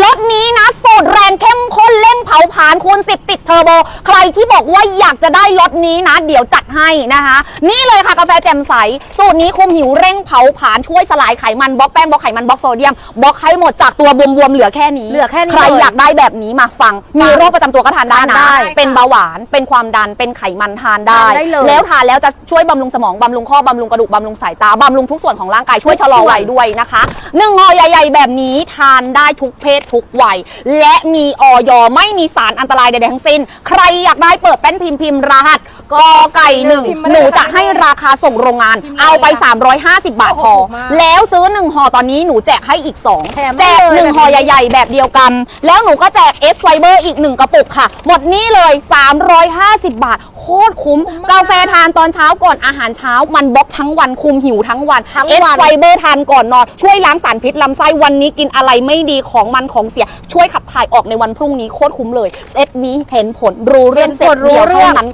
รถนี้นะสูตรแรงเข้มข้น ผลาญคูณ 10 ติดเทอร์โบ ใครที่บอกว่าอยากจะได้รถนี้นะ เดี๋ยวจัดให้นะคะ นี่เลยค่ะกาแฟแจ่มใส สูตรนี้คุมหิวเร่งเผาผลาญช่วยสลายไขมันบล็อกแป้งบล็อกไขมันบล็อกโซเดียมบล็อกให้หมดจากตัวบวมๆเหลือแค่นี้เหลือแค่นี้ใครเลยอยากได้แบบนี้มาฟัง มีโรคประจำตัวก็ทานได้ทานนะได้เป็นเบาหวานเป็นความดันเป็นไขมันทานได้ ทานได้เลยแล้วทานแล้วจะช่วยบำรุงสมองบำรุงข้อบำรุงกระดูกบำรุงสายตาบำรุงทุกส่วนของร่างกายช่วยชะลอวัยด้วยนะคะหนึ่งห่อใหญ่ ๆ แบบนี้ทานได้ทุกเพศทุกวัยและมีออยไม่มีสารอันตรายใดๆทั้งสิ้น ใครอยากได้เปิดแป้นพิมพ์พิมพ์รหัส กอไก่หนึ่งพิมพ์มาหเลยนูนะคะจะให้ราคาส่งโรงงาน เอาไป 350 บาทพอโอ้โหถูกมากแล้วซื้อหนึ่งห่อตอนนี้หนูแจกให้อีกสองแถมแจกให้เลยหนึ่งห่อใหญ่ ๆ แบบเดียวกัน แล้วหนูก็แจก S Fiber อีก 1 กระปุกค่ะ หมดนี่เลย 350 บาท โคตรคุ้ม กาแฟทานตอนเช้าก่อนอาหารเช้ามันบล็อกทั้งวันคุมหิวทั้งวันทั้ง S วัน Fiber ทานก่อนนอน ช่วยล้างสารพิษลำไส้วันนี้กินอะไรไม่ดีของมันของเสีย ช่วยขับถ่ายออกในวันพรุ่งนี้โคตรคุ้มเลยเซตนี้เห็นผลรู้เรื่องเห็นเซตผลรู้เดียวเรื่เท่าองนั้น